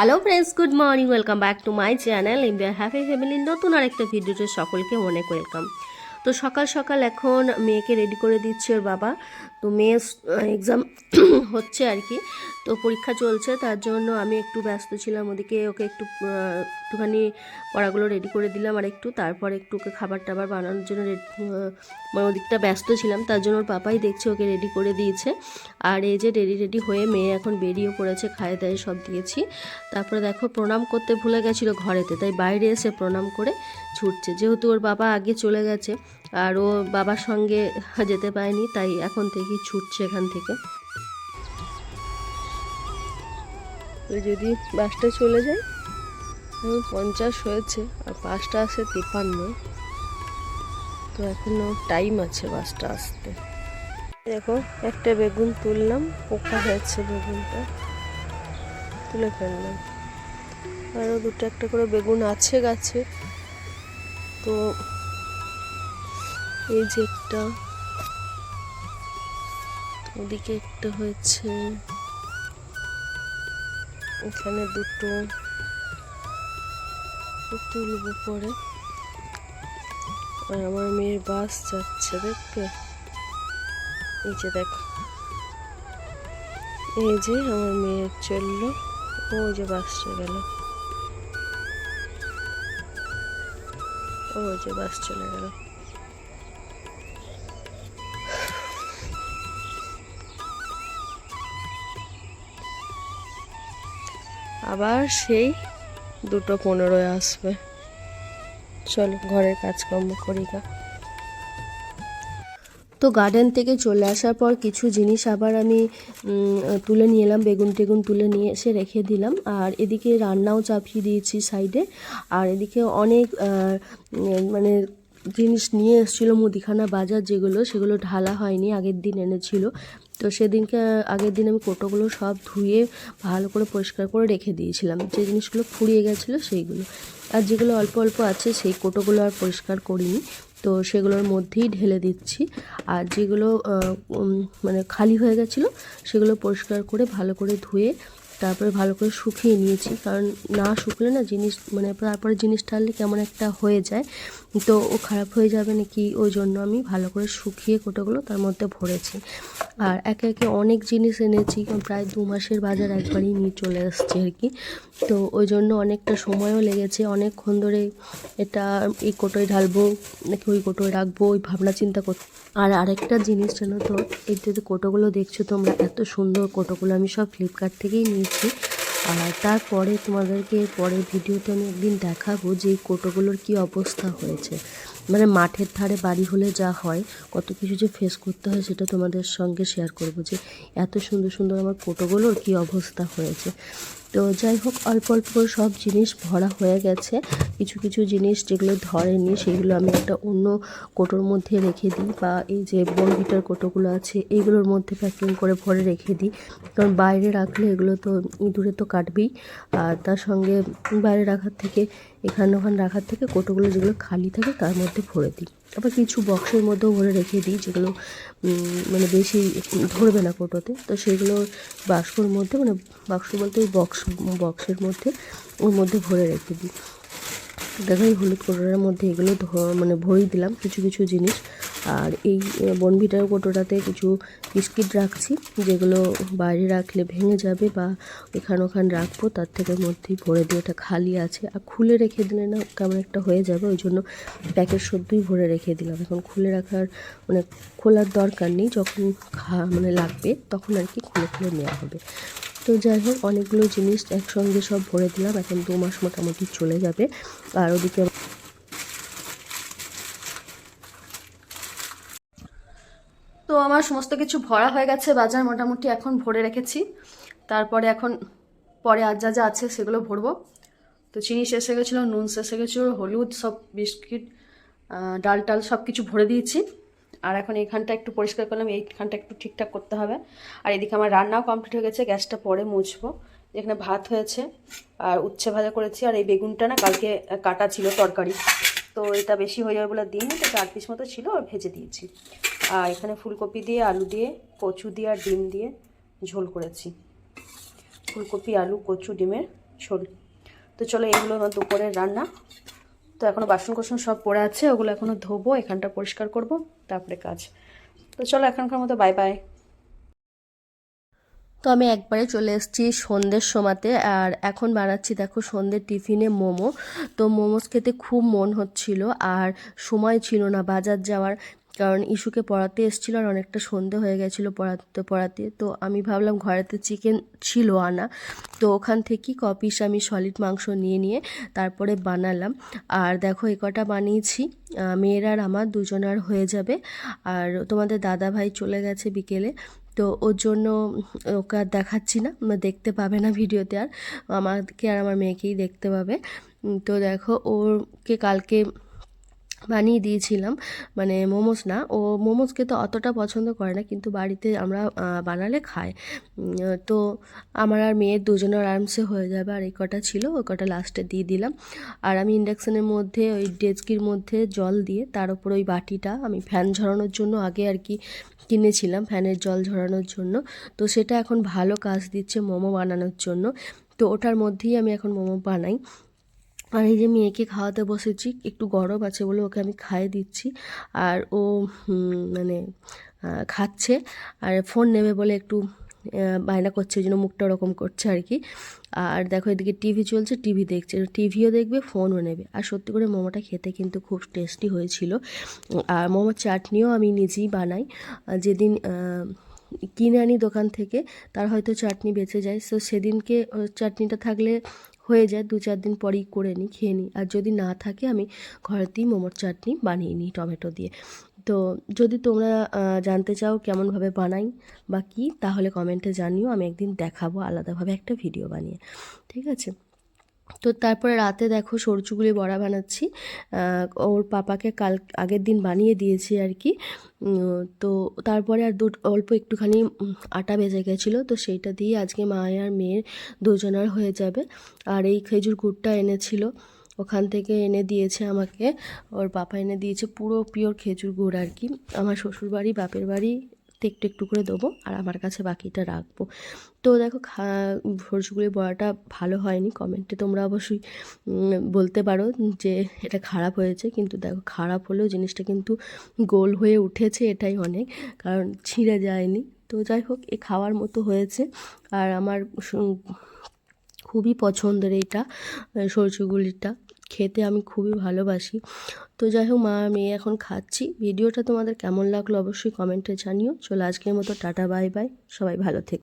Hello friends good morning welcome back to my channel ইন্ডিয়ার happy ফ্যামিলির নতুন আরেকটা ভিডিওতে সকলকে অনেক ওয়েলকাম তো সকাল সকাল এখন মেয়েকে রেডি করে দিচ্ছে ওর বাবা। তো মেয়ে এক্সাম হচ্ছে আর কি। তো পরীক্ষা চলছে, তার জন্য আমি একটু ব্যস্ত ছিলাম, ওদিকে ওকে একটু একটুখানি পড়াগুলো রেডি করে দিলাম আর একটু। তারপর একটু ওকে খাবার টাবার বানানোর জন্য মানে ওদিকটা ব্যস্ত ছিলাম, তার জন্য ওর পাপাই দেখছে ওকে রেডি করে দিয়েছে। আর এই যে রেডি রেডি হয়ে মেয়ে এখন বেরিয়ে পড়েছে, খায়ে দায়ে সব দিয়েছি। তারপরে দেখো প্রণাম করতে ভুলে গেছিল ঘরেতে, তাই বাইরে এসে প্রণাম করে ছুটছে। যেহেতু ওর বাবা আগে চলে গেছে, আর ও বাবার সঙ্গে যেতে পারেনি, তাই এখন থেকেই ছুটছে এখান থেকে। তো যদি বাসটা চলে যায় পঞ্চাশ হয়েছে আর বাসটা আসে তিপ্পান্ন। তো এখনও টাইম আছে বাসটা আসতে। দেখো, একটা বেগুন তুললাম, পোকা হয়েছে বেগুনটা। তুলে ফেললাম। আরও দুটো একটা করে বেগুন আছে গাছে। তো এই যে একটা, ওদিকে একটা হয়েছে। এখানে দুটো তুলবো পরে। আর আমার মেয়ের বাস যাচ্ছে দেখবে এই যে দেখো। এই যে আমার মেয়ে চলল, ও যে বাসটা গেল। ও যে বাস চলে গেল। আবার সেই দুটো পনেরোয় আসবে। চলো, ঘরের কাজকর্ম করি গা। তো গার্ডেন থেকে চলে আসার পর কিছু জিনিস আবার আমি তুলে নিয়ে এলাম, বেগুন টেগুন তুলে নিয়ে এসে রেখে দিলাম। আর এদিকে রান্নাও চাপিয়ে দিয়েছি সাইডে। আর এদিকে অনেক মানে জিনিস নিয়ে এসেছিল মুদিখানা বাজার যেগুলো, সেগুলো ঢালা হয়নি, আগের দিন এনেছিল। তো সেদিনকে, আগের দিন আমি কোটোগুলো সব ধুয়ে ভালো করে পরিষ্কার করে রেখে দিয়েছিলাম। যে জিনিসগুলো ফুরিয়ে গেছিল সেইগুলো। আর যেগুলো অল্প অল্প আছে সেই কোটোগুলো আর পরিষ্কার করিনি। তো সেগুলোর মধ্যেই ঢেলে দিচ্ছি। আর যেগুলো মানে খালি হয়ে গেছিল, সেগুলো পরিষ্কার করে ভালো করে ধুয়ে তারপরে ভালো করে শুকিয়ে নিয়েছি। কারণ না শুকলে না জিনিস মানে তারপরে জিনিস ঢাললে কেমন একটা হয়ে যায়। তো ও খারাপ হয়ে যাবে নাকি? ওই জন্য আমি ভালো করে শুকিয়ে কোটোগুলো তার মধ্যে ভরেছি। আর একে একে অনেক জিনিস এনেছি, প্রায় দু মাসের বাজার একবারই নিয়ে চলে আসছে আর কি। তো ওই জন্য অনেকটা সময়ও লেগেছে। অনেকক্ষণ ধরে এটা এই কোটোয় ঢালবো, নাকি ওই কোটোয় রাখব, ওই ভাবনা চিন্তা করতে আর আরেকটা জিনিস জানো তো, এই যে কোটোগুলো দেখছ তোমরা, এত সুন্দর কোটোগুলো আমি সব ফ্লিপকার্ট থেকেই নিয়েছি আর তারপরে তোমাদেরকে পরের ভিডিওতে আমি একদিন দেখাবো যে এই কোটোগুলোর কী অবস্থা হয়েছে। মানে মাঠের ধারে বাড়ি হলে যা হয়, কত কিছু যে ফেস করতে হয় সেটা তোমাদের সঙ্গে শেয়ার করব যে এত সুন্দর সুন্দর আমার কোটোগুলোর কী অবস্থা হয়েছে। তো যাই হোক, অল্প অল্প সব জিনিস ভরা হয়ে গেছে। কিছু কিছু জিনিস যেগুলো ধরেনি, সেগুলো আমি একটা অন্য কোটোর মধ্যে রেখে দিই বা এই যে বনভিটার কোটোগুলো আছে, এইগুলোর মধ্যে প্যাকিং করে ভরে রেখে দিই। কারণ বাইরে রাখলে এগুলো তো ইঁদুরে তো কাটবেই। আর তার সঙ্গে বাইরে রাখার থেকে এখানে ওখানে রাখার থেকে কোটোগুলো যেগুলো খালি থাকে তার মধ্যে ভরে দিই। আবার কিছু বক্সের মধ্যেও ভরে রেখে দিই, যেগুলো মানে বেশি ধরবে না কোটোতে। তো সেগুলো বাক্সর মধ্যে মানে বাক্স বলতে ওই বক্স, বক্সের মধ্যে, ওর মধ্যে ভরে রেখে দিই। দেখো এই হলুদ কোটোটার মধ্যে এগুলো মানে ভরেই দিলাম কিছু কিছু জিনিস। আর এই বনভিটার কোটোটাতে কিছু বিস্কিট রাখছি, যেগুলো বাইরে রাখলে ভেঙে যাবে বা এখান ওখান রাখব, তার থেকে মধ্যেই ভরে দিয়ে এটা খালি আছে। আর খুলে রেখে দিলে না কেমন একটা হয়ে যাবে, ওই জন্য প্যাকেট সদ্যই ভরে রেখে দিলাম। এখন খুলে রাখার মানে খোলার দরকার নেই, যখন খা মানে লাগবে তখন আর কি খুলে খুলে নেওয়া হবে। তো যাই হোক, অনেকগুলো জিনিস একসঙ্গে সব ভরে দিলাম, এখন দু মাস মোটামুটি চলে যাবে। আর ওদিকে তো আমার সমস্ত কিছু ভরা হয়ে গেছে, বাজার মোটামুটি এখন ভরে রেখেছি। তারপরে এখন পরে আর যা যা আছে সেগুলো ভরবো। তো চিনি শেষ হয়ে গেছিল, নুন শেষ হয়ে গেছিল, হলুদ সব বিস্কিট ডাল টাল সব কিছু ভরে দিয়েছি। আর এখন এইখানটা একটু পরিষ্কার করলাম, এইখানটা একটু ঠিকঠাক করতে হবে। আর এদিকে আমার রান্নাও কমপ্লিট হয়ে গেছে, গ্যাসটা পরে মুছবো। যেখানে ভাত হয়েছে আর উচ্ছে ভাজা করেছি, আর এই বেগুনটা না কালকে কাটা ছিল তরকারি। তো এটা বেশি হয়ে যাবে বলে দিন তো চার পিস মতো ছিল আর ভেজে দিয়েছি। এখানে ফুলকপি দিয়ে, আলু দিয়ে, কচু দিয়ে আর ডিম দিয়ে ঝোল করেছি। ফুলকপি, আলু, কচু, ডিমের ঝোল। তো চলো এগুলো আমার দুপুরের রান্না। তো এখনও বাসন কোসন সব পড়ে আছে, ওগুলো এখনও ধোবো, এখানটা পরিষ্কার করব, তারপরে কাজ। তো চলো এখনকার মতো বাই বাই তো আমি একবারে চলে এসেছি সন্ধ্যের সময়তে, আর এখন বানাচ্ছি দেখো সন্ধ্যের টিফিনে মোমো। তো মোমোস খেতে খুব মন হচ্ছিল, আর সময় ছিল না বাজার যাওয়ার। কারণ ইস্যুকে পড়াতে এসেছিল আর অনেকটা সন্ধে হয়ে গেছিল পড়াতে পড়াতে। তো আমি ভাবলাম ঘরেতে চিকেন ছিল আনা। তো ওখান থেকেই কপিস আমি সলিড মাংস নিয়ে নিয়ে তারপরে বানালাম। আর দেখো এ কটা বানিয়েছি। মেয়ের আর আমার দুজনার হয়ে যাবে। আর তোমাদের দাদা ভাই চলে গেছে বিকেলে। তো ওর জন্য ওকে আর দেখাচ্ছি না। দেখতে পাবে না ভিডিওতে আর। আমাকে আর আমার মেয়েকেই দেখতে পাবে। তো দেখো ওরকে কালকে বানিয়ে দিয়েছিলাম। মানে মোমোস না। ও মোমোস খেতে অতটা পছন্দ করে না, কিন্তু বাড়িতে আমরা বানালে খাই তো আমার আর মেয়ের দুজনের আরামসে হয়ে যাবে। আর এই কটা ছিল, ওই কটা লাস্টে দিয়ে দিলাম। আর আমি ইন্ডাকশানের মধ্যে, ওই ডেচকির মধ্যে জল দিয়ে, তার উপর ওই বাটিটা আমি ফ্যান ঝরানোর জন্য আগে আর কি কিনেছিলাম ফ্যানের জল ঝরানোর জন্য। তো সেটা এখন ভালো কাজ দিচ্ছে মোমো বানানোর জন্য। তো ওটার মধ্যেই আমি এখন মোমো বানাই। আর এই যে মেয়েকে খাওয়াতে বসেছি, একটু গরম আছে বলে ওকে আমি খাইয়ে দিচ্ছি। আর ও মানে খাচ্ছে। আর ফোন নেবে বলে একটু বায়না করছে, ওই জন্য মুখটা ওরকম করছে আর কি। আর দেখো এদিকে টিভি চলছে, টিভি দেখছে। টিভিও দেখবে, ফোনও নেবে। আর সত্যি করে মোমোটা খেতে কিন্তু খুব টেস্টি হয়েছিল। আর মোমোর চাটনিও আমি নিজেই বানাই। যেদিন কিনে আনি দোকান থেকে, তার হয়তো চাটনি বেঁচে যায়। সো সেদিনকে চাটনিটা থাকলে হয়ে যায়, দু চার দিন পরেই করে নিই, খেয়ে নিই। আর যদি না থাকে, আমি ঘরেতেই মোমোর চাটনি বানিয়ে নিই টমেটো দিয়ে। তো যদি তোমরা জানতে চাও কেমনভাবে বানাই বা কী, তাহলে কমেন্টে জানিও, আমি একদিন দেখাবো আলাদাভাবে একটা ভিডিও বানিয়ে। ঠিক আছে? তো তারপরে রাতে দেখো সরচুগুলি বড়া বানাচ্ছি। ওর পাপাকে কাল, আগের দিন বানিয়ে দিয়েছি আর কি। তো তারপরে আর দু অল্প একটুখানি আটা বেজে গেছিল। তো সেইটা দিয়ে আজকে মা আর মেয়ের দুজনার হয়ে যাবে। আর এই খেজুর গুড়টা এনেছিল। ওখান থেকে এনে দিয়েছে আমাকে। ওর পাপা এনে দিয়েছে পুরো পিওর খেজুর গুড় আর কি। আমার শ্বশুরবাড়ি, বাপের বাড়ি একটু একটু করে দেবো আর আমার কাছে বাকিটা রাখব। তো দেখো খা বড়াটা ভালো হয়নি। কমেন্টে তোমরা অবশ্যই বলতে পারো যে এটা খারাপ হয়েছে। কিন্তু দেখো খারাপ হলেও জিনিসটা কিন্তু গোল হয়ে উঠেছে এটাই অনেক, কারণ ছিঁড়ে যায়নি। তো যাই হোক, এ খাওয়ার মতো হয়েছে। আর আমার খুবই পছন্দের এইটা সরষেগুলিটা। খেতে আমি খুবই ভালোবাসি। তো যাই হোক মা মেয়ে এখন খাচ্ছি। ভিডিওটা তোমাদের কেমন লাগল অবশ্যই কমেন্টে জানিও। চলো আজকের মতো টাটা, বাই বাই। সবাই ভালো থেকো।